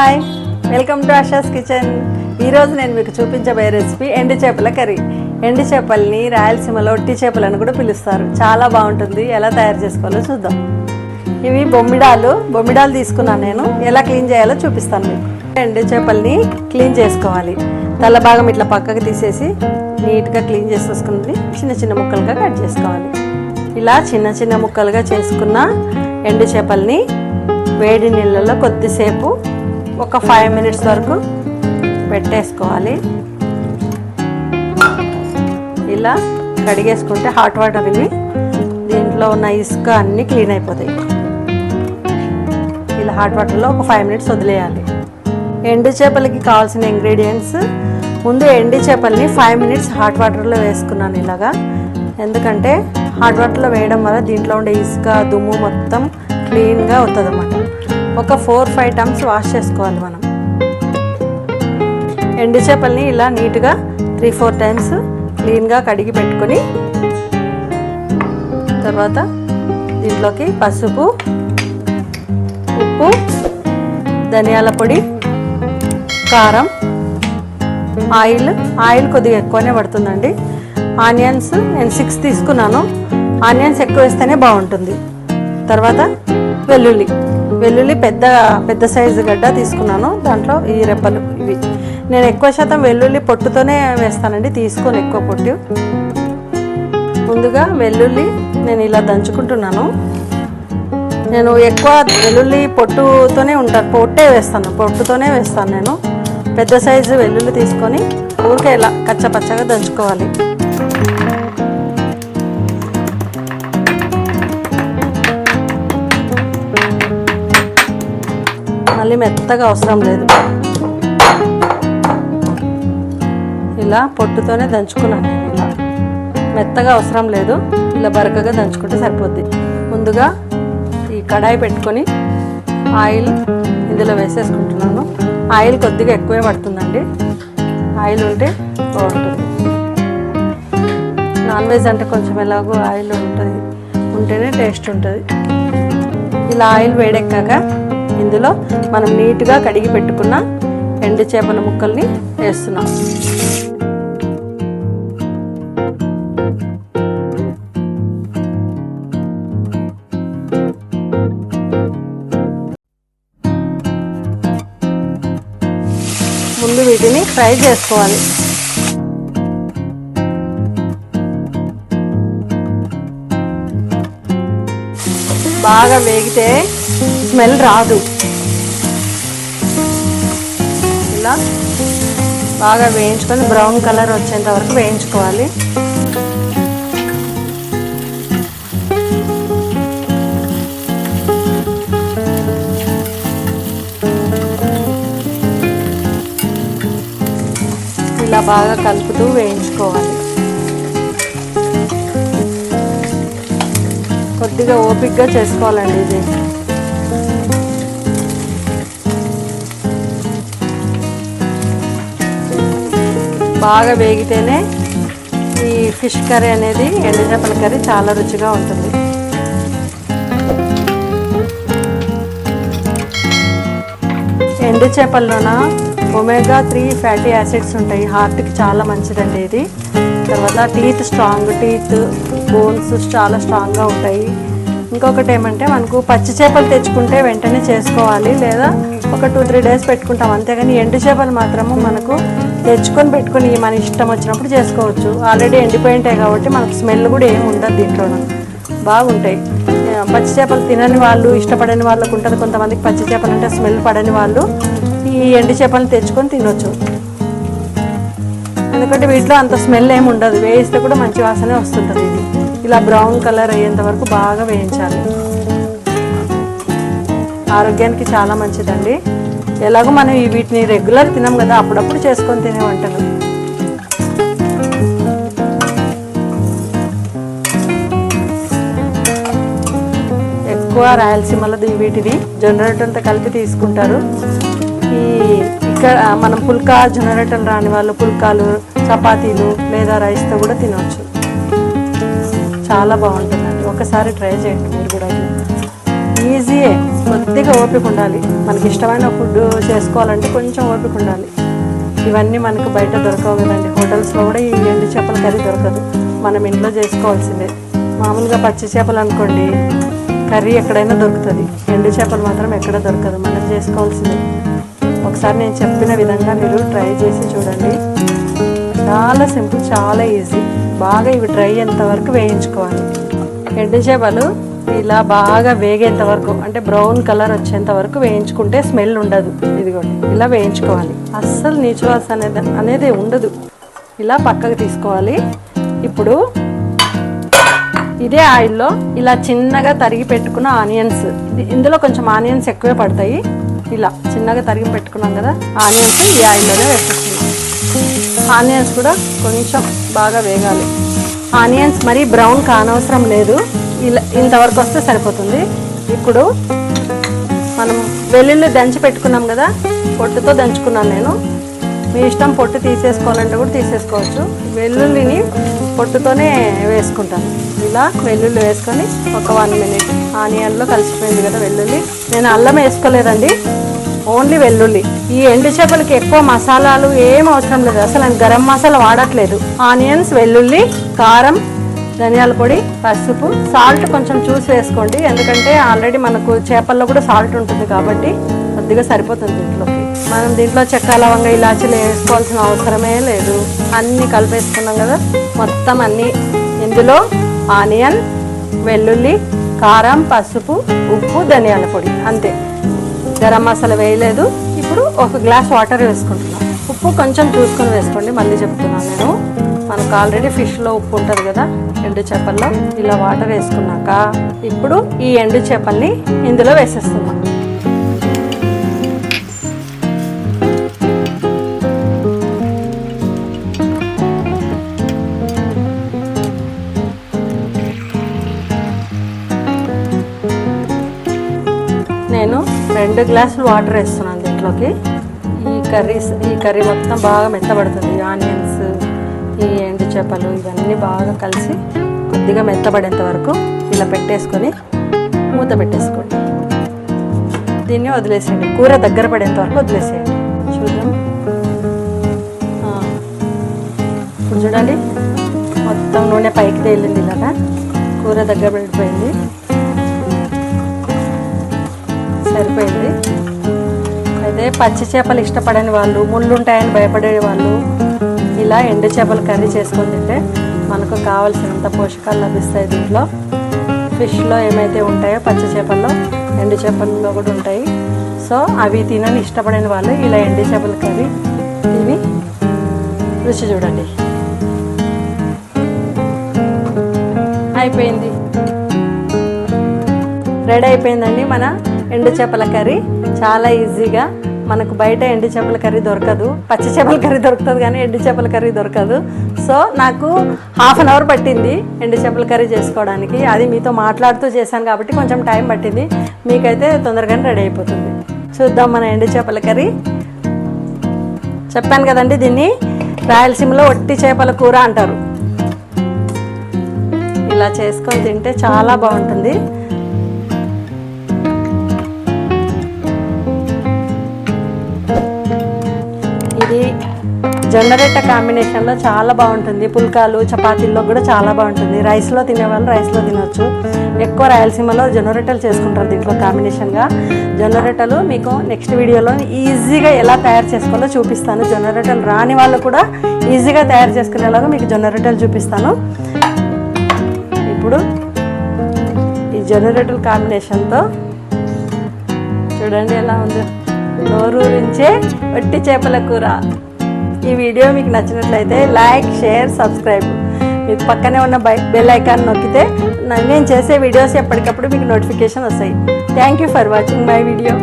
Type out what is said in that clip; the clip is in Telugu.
Hi welcome to Asha's kitchen ఈరోజు నేను మీకు చూపించబోయే రెసిపీ ఎండు చేపల కర్రీ. ఎండు చేపల్ని రాయలసీమలో ఒట్టి చేపలను కూడా పిలుస్తారు. చాలా బాగుంటుంది. ఎలా తయారు చేసుకోవాలో చూద్దాం. ఇవి బొమ్మిడాలు. బొమ్మిడాలు తీసుకున్నాను నేను. ఎలా క్లీన్ చేయాలో చూపిస్తాను మీకు. ఎండు చేపల్ని క్లీన్ చేసుకోవాలి. తల భాగం ఇట్లా పక్కకు తీసేసి నీట్గా క్లీన్ చేసేసుకుని చిన్న చిన్న ముక్కలుగా కట్ చేసుకోవాలి. ఇలా చిన్న చిన్న ముక్కలుగా చేసుకున్న ఎండు చేపల్ని వేడి నీళ్ళలో కొద్దిసేపు ఒక ఫైవ్ మినిట్స్ వరకు పెట్టేసుకోవాలి. ఇలా కడిగేసుకుంటే హాట్ వాటర్ ఇవి దీంట్లో ఉన్న ఇసుక అన్నీ క్లీన్ అయిపోతాయి. ఇలా హాట్ వాటర్లో ఒక ఫైవ్ మినిట్స్ వదిలేయాలి. ఎండు చేపలకి కావాల్సిన ఇంగ్రీడియంట్స్ ముందు ఎండు చేపల్ని ఫైవ్ మినిట్స్ హాట్ వాటర్లో వేసుకున్నాను ఇలాగా. ఎందుకంటే హాట్ వాటర్లో వేయడం వల్ల దీంట్లో ఉండే ఇసుక దుమ్ము మొత్తం క్లీన్గా అవుతుంది అన్నమాట ఒక ఫోర్ ఫైవ్ టైమ్స్ వాష్ చేసుకోవాలి మనం. ఎండు చేపల్ని ఇలా నీట్గా త్రీ ఫోర్ టైమ్స్ క్లీన్గా కడిగి పెట్టుకొని తర్వాత దీంట్లోకి పసుపు ఉప్పు ధనియాల పొడి కారం ఆయిల్ ఆయిల్ కొద్దిగా ఎక్కువనే పడుతుందండి. ఆనియన్స్ నేను సిక్స్ తీసుకున్నాను. ఆనియన్స్ ఎక్కువ వేస్తేనే బాగుంటుంది. తర్వాత వెల్లుల్లి. వెల్లుల్లి పెద్ద పెద్ద సైజు గడ్డ తీసుకున్నాను. దాంట్లో ఈ రెప్పలు ఇవి. నేను ఎక్కువ శాతం వెల్లుల్లి పొట్టుతోనే వేస్తానండి తీసుకొని ఎక్కువ పొట్టు. ముందుగా వెల్లుల్లి నేను ఇలా దంచుకుంటున్నాను. నేను ఎక్కువ వెల్లుల్లి పొట్టుతోనే ఉంటాను పొట్టే వేస్తాను పొట్టుతోనే వేస్తాను నేను. పెద్ద సైజు వెల్లుల్లి తీసుకొని ఊరికే ఇలా కచ్చపచ్చగా దంచుకోవాలి. మళ్ళీ మెత్తగా అవసరం లేదు. ఇలా పొట్టుతోనే దంచుకున్నాను ఇలా. మెత్తగా అవసరం లేదు ఇలా బరకగా దంచుకుంటే సరిపోద్ది. ముందుగా ఈ కడాయి పెట్టుకొని ఆయిల్ ఇందులో వేసేసుకుంటున్నాను. ఆయిల్ కొద్దిగా ఎక్కువే పడుతుందండి. ఆయిల్ ఉంటే బాగుంటుంది. నాన్ వెజ్ అంటే కొంచెం ఎలాగో ఆయిల్ ఉంటుంది. ఉంటేనే టేస్ట్ ఉంటుంది. ఇలా ఆయిల్ వేడెక్కాక ఇందులో మనం నీట్గా కడిగి పెట్టుకున్న ఎండు చేపల ముక్కల్ని వేస్తున్నాం. ముందు వీటిని ఫ్రై చేసుకోవాలి. బాగా వేగితే స్మెల్ రాదు. ఇలా బాగా వేయించుకొని బ్రౌన్ కలర్ వచ్చేంత వరకు వేయించుకోవాలి. ఇలా బాగా కలుపుతూ వేయించుకోవాలి. కొద్దిగా ఓపిక్గా చేసుకోవాలండి ఇది. బాగా వేగితేనే ఈ ఫిష్ కర్రీ అనేది ఎండు చేపల కర్రీ చాలా రుచిగా ఉంటుంది. ఎండు చేపల్లోన ఒమేగా త్రీ ఫ్యాటీ యాసిడ్స్ ఉంటాయి. హార్ట్కి చాలా మంచిదండి ఇది. తర్వాత టీత్ స్ట్రాంగ్ టీత్ బోన్స్ చాలా స్ట్రాంగ్గా ఉంటాయి. ఇంకొకటి ఏమంటే మనకు పచ్చి చేపలు తెచ్చుకుంటే వెంటనే చేసుకోవాలి. లేదా ఒక టూ త్రీ డేస్ పెట్టుకుంటాం. అంతేగాని ఎండు చేపలు మాత్రము మనకు తెచ్చుకొని పెట్టుకొని మన ఇష్టం వచ్చినప్పుడు చేసుకోవచ్చు. ఆల్రెడీ ఎండిపోయి ఉంటాయి కాబట్టి మనకు స్మెల్ కూడా ఏమి ఉండదు దీంట్లో బాగుంటాయి. పచ్చి చేపలు తినని వాళ్ళు ఇష్టపడని వాళ్ళకు ఉంటుంది. కొంతమందికి పచ్చి చేపలు అంటే స్మెల్ పడని వాళ్ళు ఈ ఎండు చేపలు తెచ్చుకొని తినొచ్చు. ఎందుకంటే వీటిలో అంత స్మెల్ ఏమి ఉండదు. వేయిస్తే కూడా మంచి వాసనే వస్తుంటుంది ఇది. ఇలా బ్రౌన్ కలర్ అయ్యేంత వరకు బాగా వేయించాలి. ఆరోగ్యానికి చాలా మంచిదండి. ఎలాగో మనం ఈ వీటిని రెగ్యులర్ తినాం కదా అప్పుడప్పుడు చేసుకొని తినే వంటలు. ఎక్కువ రాయలసీమలో దీ- వీటిని జొన్న కలిపి తీసుకుంటారు. ఈ ఇక్కడ మనం పుల్కా జొన్న రాని వాళ్ళు పుల్కాలు చపాతీలు లేదా రైస్తో కూడా తినవచ్చు చాలా బాగుంటుందండి. ఒకసారి ట్రై చేయండి మీరు కూడా. ఈజీయే కొద్దిగా ఓపిక ఉండాలి. మనకి ఇష్టమైన ఫుడ్ చేసుకోవాలంటే కొంచెం ఓపిక ఉండాలి. ఇవన్నీ మనకు బయట దొరకవు కదండి. హోటల్స్లో కూడా ఈ ఎండు చేపల కర్రీ దొరకదు. మనం ఇంట్లో చేసుకోవాల్సిందే. మామూలుగా పచ్చి చేపలు అనుకోండి కర్రీ ఎక్కడైనా దొరుకుతుంది. ఎండు చేపలు మాత్రం ఎక్కడ దొరకదు. మనం చేసుకోవాల్సిందే. ఒకసారి నేను చెప్పిన విధంగా మీరు ట్రై చేసి చూడండి. చాలా సింపుల్ చాలా ఈజీ. బాగా ఇవి డ్రై అయ్యేంత వరకు వేయించుకోవాలి. ఎండు చేపలు ఇలా బాగా వేగేంత వరకు అంటే బ్రౌన్ కలర్ వచ్చేంత వరకు వేయించుకుంటే స్మెల్ ఉండదు. ఇదిగోండి ఇలా వేయించుకోవాలి. అస్సలు నీచువాస అనేది అనేది ఉండదు. ఇలా పక్కకు తీసుకోవాలి. ఇప్పుడు ఇదే ఆయిల్లో ఇలా చిన్నగా తరిగి పెట్టుకున్న ఆనియన్స్ ఇది ఇందులో కొంచెం ఆనియన్స్ ఎక్కువే పడతాయి. ఇలా చిన్నగా తరిగి పెట్టుకున్నాం కదా ఆనియన్స్ ఈ ఆయిల్లోనే వేసుకున్నాం ఆనియన్స్ కూడా కొంచెం బాగా వేగాలి. ఆనియన్స్ మరీ బ్రౌన్ కానవసరం లేదు. ఇలా ఇంతవరకు వస్తే సరిపోతుంది. ఇప్పుడు మనం వెల్లుల్లి దంచి పెట్టుకున్నాం కదా పొట్టుతో దంచుకున్నాను నేను. మీ ఇష్టం పొట్టు తీసేసుకోవాలంటే కూడా తీసేసుకోవచ్చు. వెల్లుల్లిని పొట్టుతోనే వేసుకుంటాను. ఇలా వెల్లుల్లి వేసుకొని ఒక వన్ మినిట్ ఆనియన్లో కలిసిపోయింది కదా వెల్లుల్లి. నేను అల్లం వేసుకోలేదండి. ఓన్లీ వెల్లుల్లి. ఈ ఎండు చేపలకి ఎక్కువ మసాలాలు ఏం అవసరం లేదు. అసలు నేను గరం మసాలా వాడట్లేదు. ఆనియన్స్ వెల్లుల్లి కారం ధనియాల పొడి పసుపు సాల్ట్ కొంచెం చూసి వేసుకోండి ఎందుకంటే ఆల్రెడీ మనకు చేపల్లో కూడా సాల్ట్ ఉంటుంది కాబట్టి కొద్దిగా సరిపోతుంది దీంట్లోకి. మనం దీంట్లో చెక్క లవంగ ఇలాచీలు వేసుకోవాల్సిన అవసరమే లేదు. అన్నీ కలిపేసుకున్నాం కదా. మొత్తం అన్నీ. ఇందులో ఆనియన్ వెల్లుల్లి కారం పసుపు ఉప్పు ధనియాల పొడి. అంతే. గరం మసాలా వేయలేదు. ఇప్పుడు ఒక గ్లాస్ వాటర్ వేసుకుంటున్నాం. ఉప్పు కొంచెం చూసుకొని వేసుకోండి. మళ్ళీ చెప్తున్నాను నేను. మనకు ఆల్రెడీ ఫిష్లో ఉప్పు ఉంటుంది కదా ఎండు చేపల్లో. ఇలా వాటర్ వేసుకున్నాక ఇప్పుడు ఈ ఎండు చేపల్ని ఇందులో వేసేస్తున్నాం. నేను రెండు గ్లాసులు వాటర్ వేస్తున్నాను దీంట్లోకి. ఈ కర్రీస్ ఈ కర్రీ మొత్తం బాగా మెత్తబడుతుంది. ఆనియన్స్ ఈ ఎండు చేపలు ఇవన్నీ బాగా కలిసి కొద్దిగా మెత్తబడేంత వరకు ఇలా పెట్టేసుకొని మూత పెట్టేసుకోండి. దీన్ని వదిలేసేయండి. కూర దగ్గర పడేంత వరకు వదిలేసేయండి. చూద్దాం. ఇప్పుడు చూడండి. మొత్తం నూనె పైకి తేలింది ఇలాగా. కూర దగ్గర పడిపోయింది. సరిపోయింది. అయితే పచ్చి చేపలు ఇష్టపడని వాళ్ళు ముళ్ళు ఉంటాయని భయపడే వాళ్ళు ఇలా ఎండు చేపల కర్రీ చేసుకొని తింటే మనకు కావలసినంత పోషకాలు లభిస్తాయి దీంట్లో. ఫిష్లో ఏమైతే ఉంటాయో పచ్చి చేపల్లో ఎండు చేపల్లో కూడా ఉంటాయి. సో అవి తినని ఇష్టపడిన వాళ్ళు ఇలా ఎండు చేపల కర్రీ తిని రుచి చూడండి. అయిపోయింది. రెడీ అయిపోయిందండి మన ఎండు చేపల కర్రీ. చాలా ఈజీగా మనకు బయట ఎండు చేపల కర్రీ దొరకదు పచ్చి చేపల కర్రీ దొరుకుతుంది కానీ ఎండు చేపల కర్రీ దొరకదు. సో నాకు హాఫ్ అన్ అవర్ పట్టింది ఎండు చేపల కర్రీ చేసుకోవడానికి. అది మీతో మాట్లాడుతూ చేశాను కాబట్టి కొంచెం టైం పట్టింది. మీకైతే తొందరగానే రెడీ అయిపోతుంది. చూద్దాం మన ఎండు చేపల కర్రీ. చెప్పాను కదండి దీన్ని రాయలసీమలో ఒట్టి చేపల కూర అంటారు. ఇలా చేసుకొని తింటే చాలా బాగుంటుంది. జొన్నరెట్ట కాంబినేషన్లో చాలా బాగుంటుంది. పుల్కాలు చపాతీల్లో కూడా చాలా బాగుంటుంది. రైస్లో తినేవాళ్ళు రైస్లో తినొచ్చు. ఎక్కువ రాయలసీమలో జొన్నరొట్టెలు చేసుకుంటారు దీంట్లో కాంబినేషన్గా. జొన్నరొట్టెలు మీకు నెక్స్ట్ వీడియోలో ఈజీగా ఎలా తయారు చేసుకోవాలో చూపిస్తాను. జొన్నరొట్టెలు రాని వాళ్ళు కూడా ఈజీగా తయారు చేసుకునేలాగా మీకు జొన్న రొట్టెలు చూపిస్తాను. ఇప్పుడు ఈ జొన్నరొట్టెల కాంబినేషన్తో చూడండి ఎలా ఉందో. నోరూరించే వట్టి చేపల కూర. ఈ వీడియో మీకు నచ్చినట్లయితే లైక్ షేర్ సబ్స్క్రైబ్. మీకు పక్కనే ఉన్న బై బెల్ ఐకాన్ నొక్కితే నేను చేసే వీడియోస్ ఎప్పటికప్పుడు మీకు నోటిఫికేషన్ వస్తాయి. Thank you for watching my video